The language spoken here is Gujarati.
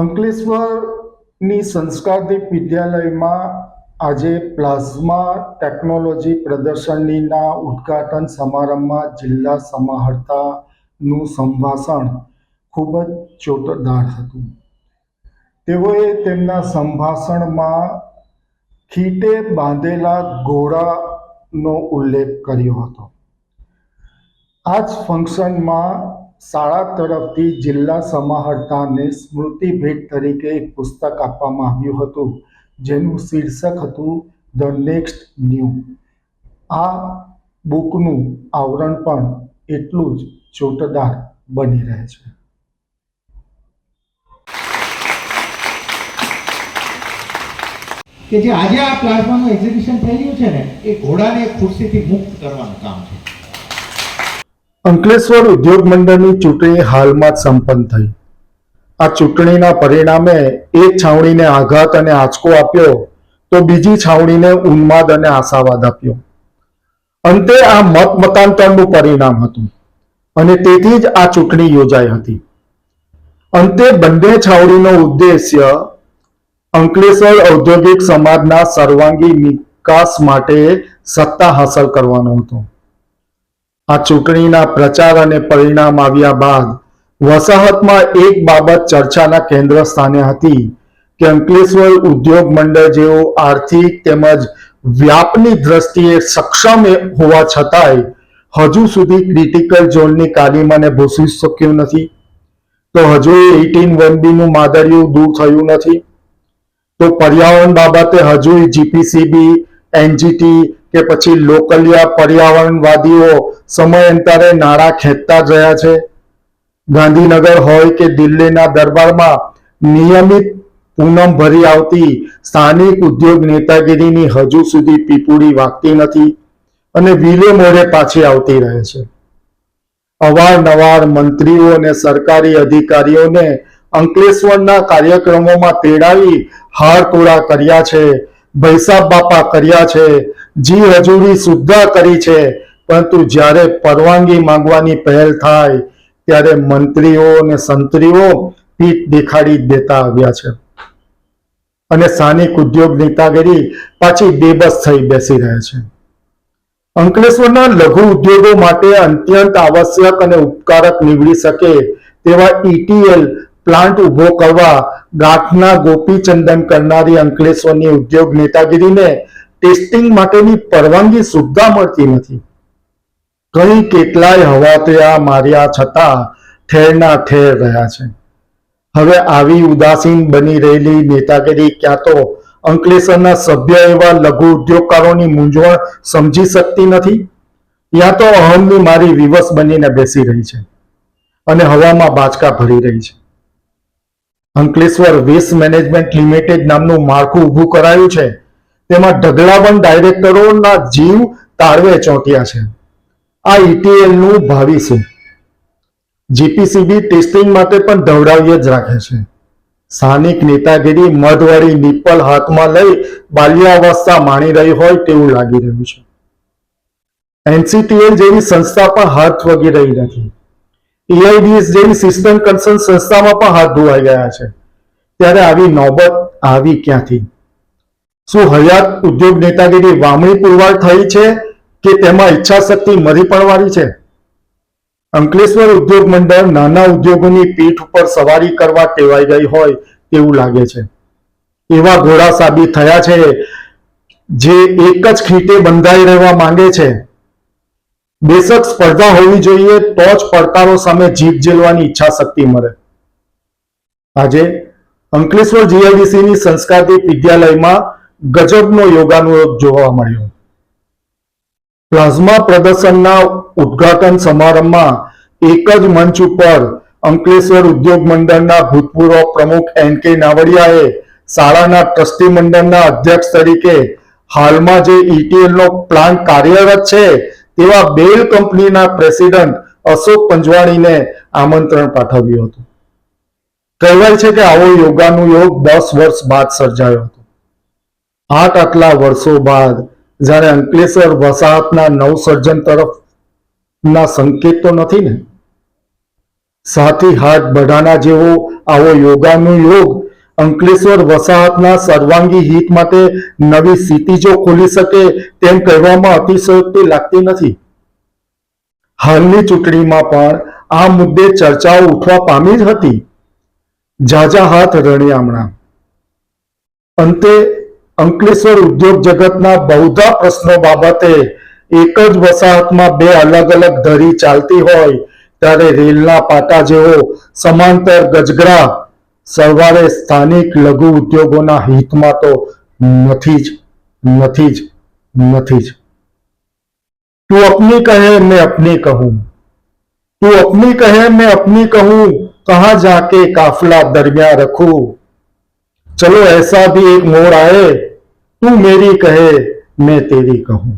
અંકલેશ્વરની સંસ્કારદીપ વિદ્યાલયમાં આજે પ્લાઝમા ટેકનોલોજી પ્રદર્શનીના ઉદ્ઘાટન સમારંભમાં જિલ્લા સમાહર્તાનું સંભાષણ ખૂબ જ ચોટદાર હતું. તેઓએ તેમના સંભાષણમાં ખીટે બાંધેલા ઘોડાનો ઉલ્લેખ કર્યો હતો. આ જ ફંક્શનમાં શાળા તરફથી જિલ્લા સમાહર્તાને સ્મૃતિ ભેટ તરીકે એક પુસ્તક આપવામાં આવ્યું હતું, જેનું શીર્ષક હતું, ધ નેક્સ્ટ ન્યૂ આ બુકનું આવરણ પણ એટલું જ ચોટદાર બની રહે છે. કે જે આજે આ પ્લાઝમાનું એક્ઝિબિશન થઈ રહ્યું છે ને, એ ઘોડાને ખુરશીથી મુક્ત કરવાનું કામ છે. અંકલેશ્વર ઉદ્યોગ મંડળની ચૂંટણી હાલમાં સંપન્ન થઈ. આ ચૂંટણીના પરિણામે એક છાવણીને આઘાત અને આંચકો આપ્યો તો બીજી છાવણીને ઉન્માદ અને આશાવાદ આપ્યો. અંતે આ મત મતાંતરનું પરિણામ હતું અને તેથી જ આ ચૂંટણી યોજાઈ હતી. અંતે બંને છાવણીનો ઉદ્દેશ્ય અંકલેશ્વર ઔદ્યોગિક સમાજના સર્વાંગી વિકાસ માટે સત્તા હાંસલ કરવાનો હતો. આ ચૂંટણીના પ્રચાર અને પરિણામ આવ્યા બાદ વસાહતમાં એક બાબત ચર્ચાના કેન્દ્ર સ્થાને હતી કે અંકલેશ્વર ઉદ્યોગ મંડળ જેવો આર્થિક તેમજ વ્યાપની દ્રષ્ટિએ સક્ષમ હોવા છતાંય હજુ સુધી ક્રિટિકલ ઝોનની કાલીમાને ભૂસી શક્યું નથી. તો હજુ એટીન વન બીનું માદરિયું દૂર થયું નથી. તો પર્યાવરણ બાબતે હજુ જીપીસીબી, એનજીટી કે પછી લોકલિયા પર્યાવરણવાદીઓ સમયાંતરે નાણાં ખેંચતા જ રહ્યા છે. ગાંધીનગર હોય કે દિલ્હીના દરબારમાં નિયમિત પૂનમ ભરી આવતી સ્થાનિક ઉદ્યોગ નેતાગીરીની હજુ સુધી પીપુડી વાગતી નથી અને વિલે મોડે પાછી આવતી રહે છે. અવારનવાર મંત્રીઓ અને સરકારી અધિકારીઓને અંકલેશ્વરના કાર્યક્રમોમાં તેડાવી હારતોડા કર્યા છે, ભૈસાબ બાપા કર્યા છે જી હજુરી સુદ્ધા કરી છે, પરંતુ જ્યારે પરવાનગી માંગવાની પહેલ થાય, ત્યારે મંત્રીઓ અને સંત્રીઓ પીઠ દેખાડી દેતા આવ્યા છે. અને સ્થાનિક ઉદ્યોગ નેતાગીરી પાછી બેબસ થઈ બેસી રહે છે. અંકલેશ્વરના લઘુ ઉદ્યોગો માટે અત્યંત આવશ્યક અને ઉપકારક નીવડી શકે તેવા ઈટીએલ પ્લાન્ટ ઊભો કરવા ગાંઠના ગોપીચંદન કરનારી અંકલેશ્વરની ઉદ્યોગ નેતાગીરીને ટેસ્ટિંગ માટેની પરવાનગી સુદ્ધા મળતી નથી. કઈ કેટલાય હવાતયા માર્યા છતાં ઠેરના ઠેર રહ્યા છે. હવે આવી ઉદાસીન બની રહેલી નેતાગીરી ક્યાં તો અંકલેશ્વરના સભ્ય એવા લઘુ ઉદ્યોગકારોની મૂંઝવણ સમજી શકતી નથી. યા તો અહમની મારી વિવશ બનીને બેસી રહી છે અને હવામાં બાચકા ભરી રહી છે. અંકલેશ્વર વેસ્ટ મેનેજમેન્ટ લિમિટેડ નામનું માળખું ઊભું કરાયું છે. તેમાં ઢગલાબંધ ડાયરેક્ટરોના જીવ તાળવે ચોંટ્યા છે. આ ETL નું ભાવિ છે. જીપીસીબી ટેસ્ટિંગ માટે પણ ધવડાવી જ રાખે છે. સ્થાનિક નેતાગીરી મધવાળી નિપ્પલ હાથમાં લઈ બાલ્યાવસ્થા માણી રહી હોય તેવું લાગી રહ્યું છે. એનસીટીએલ જેવી સંસ્થા પણ હાથ વગી રહી નથી. એઆઈડીએસ જેવી સિસ્ટમ કન્સર્ન સંસ્થામાં પણ હાથ ધોવાઈ ગયા છે. ત્યારે આવી નોબત આવી ક્યાંથી? શું હયાત ઉદ્યોગ નેતાગીરી વામણી પુરવાર થઈ છે કે તેમાં ઈચ્છા શક્તિ મરી પડવાની છે? અંકલેશ્વર ઉદ્યોગ મંડળ નાના ઉદ્યોગોની પીઠ ઉપર સવારી કરવા ટેવાઈ ગઈ હોય તેવું લાગે છે. એવા ઘોડા સાબિત થયા છે જે એક જ ખીટે બંધાઈ રહેવા માંગે છે. બેશક સ્પર્ધા હોવી જોઈએ તો જ પડકારો સામે ઝીલવાની ઈચ્છા શક્તિ મળે. આજે અંકલેશ્વર જીઆઈડીસી ની સંસ્કારદીપ વિદ્યાલયમાં ગજબનો યોગાનુયોગ જોવા મળ્યો. પ્લાઝમા પ્રદર્શનના ઉદ્ઘાટન સમારંભમાં એક જ મંચ ઉપર અંકલેશ્વર ઉદ્યોગ મંડળના ભૂતપૂર્વ પ્રમુખ એન કે નાવડિયાએ શાળાના ટ્રસ્ટી મંડળના અધ્યક્ષ તરીકે હાલમાં જે ETL નો પ્લાન્ટ કાર્યરત છે તેવા બેલ કંપનીના પ્રેસિડન્ટ અશોક પંજવાણીને આમંત્રણ પાઠવ્યું હતું. કહેવાય છે કે આવો યોગાનુયોગ દસ વર્ષ બાદ સર્જાયો હતો. આઠ આટલા વર્ષો બાદ જ્યારે અંકલેશ્વર વસાહતના નવસર્જન તરફ ના સંકેત તો નથી ને? સાથી હાથ બઢાના જેવો આવો યોગાનું યોગ અંકલેશ્વર વસાહતના સર્વાંગી હિત માટે નવી સીટીજો ખોલી શકે તેમ કહેવામાં અતિશયોક્તિ લાગતી નથી. હાલની ચૂંટણીમાં પણ આ મુદ્દે ચર્ચાઓ ઉઠવા પામી જ હતી. ઝાઝા હાથ રણિયામણા અંતે અંકલેશ્વર ઉદ્યોગ જગતના બહુધા પ્રશ્નો બાબતે એક જ વસાહતમાં બે અલગ અલગ ધરી ચાલતી હોય, ત્યારે રેલના પાટા જેવો સમાંતર ગજગરા સરવાળે સ્થાનિક લઘુ ઉદ્યોગોના હિતમાં તો નથી જ નથી જ નથી જ. તું અપની કહે, મેં અપની કહું. તું અપની કહે, મેં અપની કહું. કહા જાકે કાફલા દરમિયાન રખું. ચલો, એસા ભી એક મોર આયે. તું મેરી કહે મેં તેરી કહું.